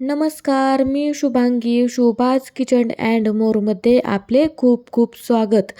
नमस्कार मी Shubhangi Shubha's kitchen and मोरमध्ये आपले खूप खूप स्वागत.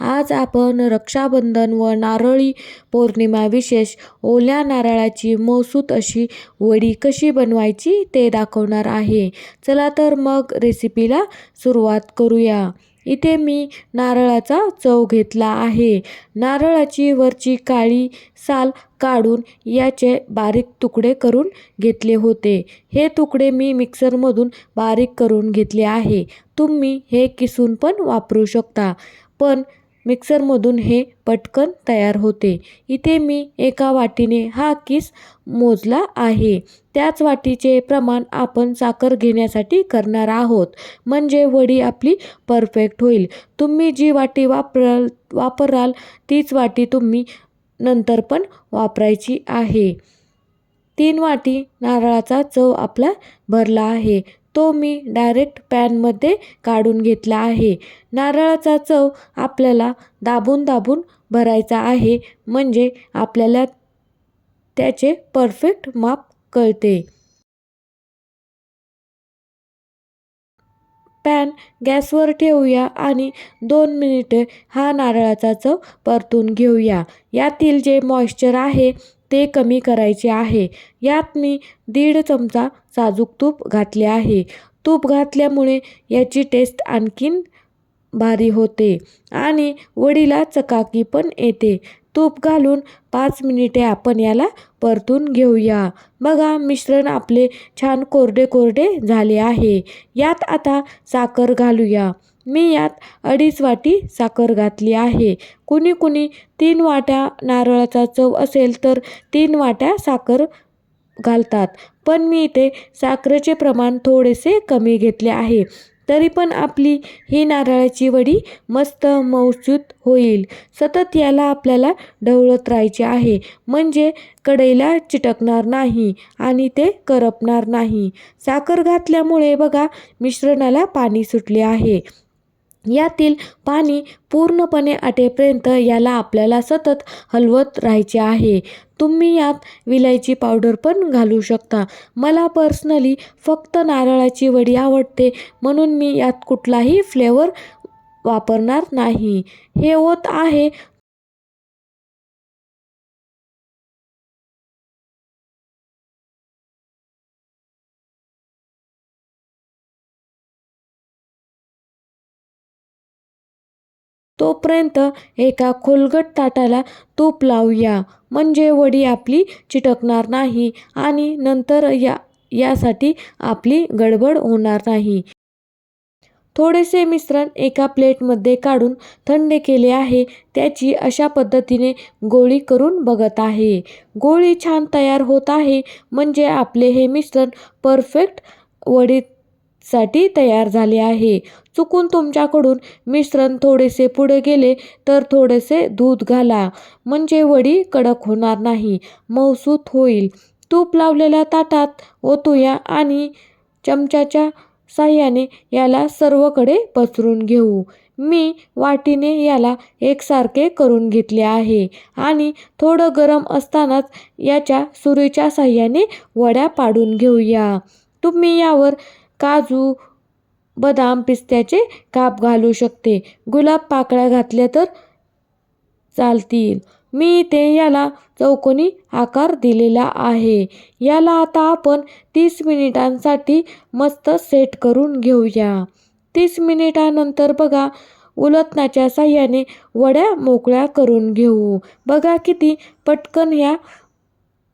आज आपण रक्षाबंधन व नारळी पौर्णिमा विशेष ओल्या नारळाची मौसूत अशी वडी कशी बनवायची ते दाखवणार आहे. चला तर मग रेसिपीला सुरुवात करूया. इथे मी नारळाचा चव घेतला आहे. नारळाची वरची काळी साल काढून याचे बारीक तुकडे करून घेतले होते. हे तुकडे मी मिक्सरमधून बारीक करून घेतले आहे. तुम्ही हे किसून पण वापरू शकता. पण मिक्सरमधून हे पटकन तयार होते. इथे मी एका वाटीने हा किस मोजला आहे. त्याच वाटीचे प्रमाण आपण साखर घेण्यासाठी करणार आहोत. म्हणजे वडी आपली परफेक्ट होईल. तुम्ही जी वाटी वापराल वापराल तीच वाटी तुम्ही नंतर पण वापरायची आहे. तीन वाटी नारळाचा चव आपला भरला आहे. तो मी डायरेक्ट पॅनमध्ये काढून घेतला आहे. नारळाचा चव आपल्याला दाबून दाबून भरायचा आहे. म्हणजे आपल्याला त्याचे परफेक्ट माप कळते. पॅन गॅसवर ठेवूया आणि दोन मिनिटे हा नारळाचा चव परतून घेऊया. यातील जे मॉइश्चर आहे ते कमी करायचे आहे. यात मी दीड चमचा साजूक तूप घातले आहे. तूप घातल्यामुळे याची टेस्ट आणखीन भारी होते आणि वडीला चकाकी पण येते. तूप घालून पाच मिनिटे आपण याला परतून घेऊया. बघा मिश्रण आपले छान कोरडे कोरडे झाले आहे. यात आता साखर घालूया. मी यात अडीच वाटी साखर घातली आहे. कुणी कुणी तीन वाट्या नारळाचा चव असेल तर तीन वाट्या साखर घालतात. पण मी इथे साखरेचे प्रमाण थोडेसे कमी घेतले आहे. तरी पण आपली ही नारळाची वडी मस्त मौसूत होईल. सतत याला आपल्याला ढवळत राहायचे आहे. म्हणजे कढईला चिटकणार नाही आणि ते करपणार नाही. साखर घातल्यामुळे बघा मिश्रणाला पाणी सुटले आहे. यातील पाणी पूर्णपणे आटेपर्यंत याला आपल्याला सतत हलवत राहायचे आहे. तुम्ही यात विलायची पावडर पण घालू शकता. मला पर्सनली फक्त नारळाची वडी आवडते म्हणून मी यात कुठलाही फ्लेवर वापरणार नाही. हे होत आहे तोपर्यंत एका खोलगट ताटाला तूप लावूया. म्हणजे वडी आपली चिटकणार नाही आणि नंतर या यासाठी आपली गडबड होणार नाही. थोडेसे मिश्रण एका प्लेटमध्ये काढून थंड केले आहे. त्याची अशा पद्धतीने गोळी करून बघत आहे. गोळी छान तयार होत आहे. म्हणजे आपले हे मिश्रण परफेक्ट वडीत साठी तयार झाले आहे. चुकून तुमच्याकडून मिश्रण थोडेसे पुढे गेले तर थोडेसे दूध घाला. म्हणजे वडी कडक होणार नाही. मौसूत होईल. तूप लावलेल्या ताटात ओतूया आणि चमच्याच्या साह्याने याला सर्वकडे पसरून घेऊ. मी वाटीने याला एकसारखे करून घेतले आहे आणि थोडं गरम असतानाच याच्या सुरीच्या साह्याने वड्या पाडून घेऊया. तुम्ही यावर काजू बदाम पिस्त्याचे काप घालू शकते. गुलाब पाकळ्या घातल्या तर चालतील. मी इथे याला चौकोनी आकार दिलेला आहे. याला आता आपण तीस मिनिटांसाठी मस्त सेट करून घेऊया. तीस मिनिटानंतर बघा उलटण्याच्या साह्याने वड्या मोकळ्या करून घेऊ. बघा किती पटकन ह्या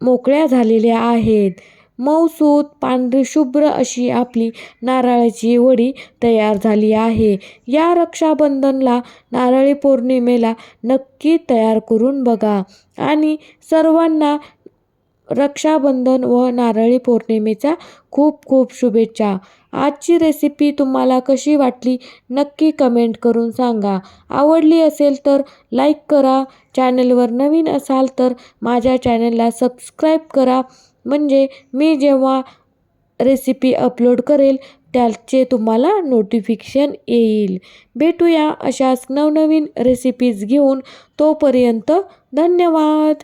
मोकळ्या झालेल्या आहेत. मऊसूत पांढरी शुभ्र अशी आपली नारळाची वडी तयार झाली आहे. या रक्षाबंधनला नारळी पौर्णिमेला नक्की तयार करून बघा. आणि सर्वांना रक्षाबंधन व नारळी पौर्णिमेच्या खूप खूप शुभेच्छा. आजची रेसिपी तुम्हाला कशी वाटली नक्की कमेंट करून सांगा. आवडली असेल तर लाईक करा. चॅनलवर नवीन असाल तर माझ्या चॅनलला सबस्क्राईब करा. म्हणजे मी जेव्हा रेसिपी अपलोड करेल त्याचे तुम्हाला नोटिफिकेशन येईल. भेटूया अशाच नवनवीन रेसिपीज घेऊन. तोपर्यंत धन्यवाद!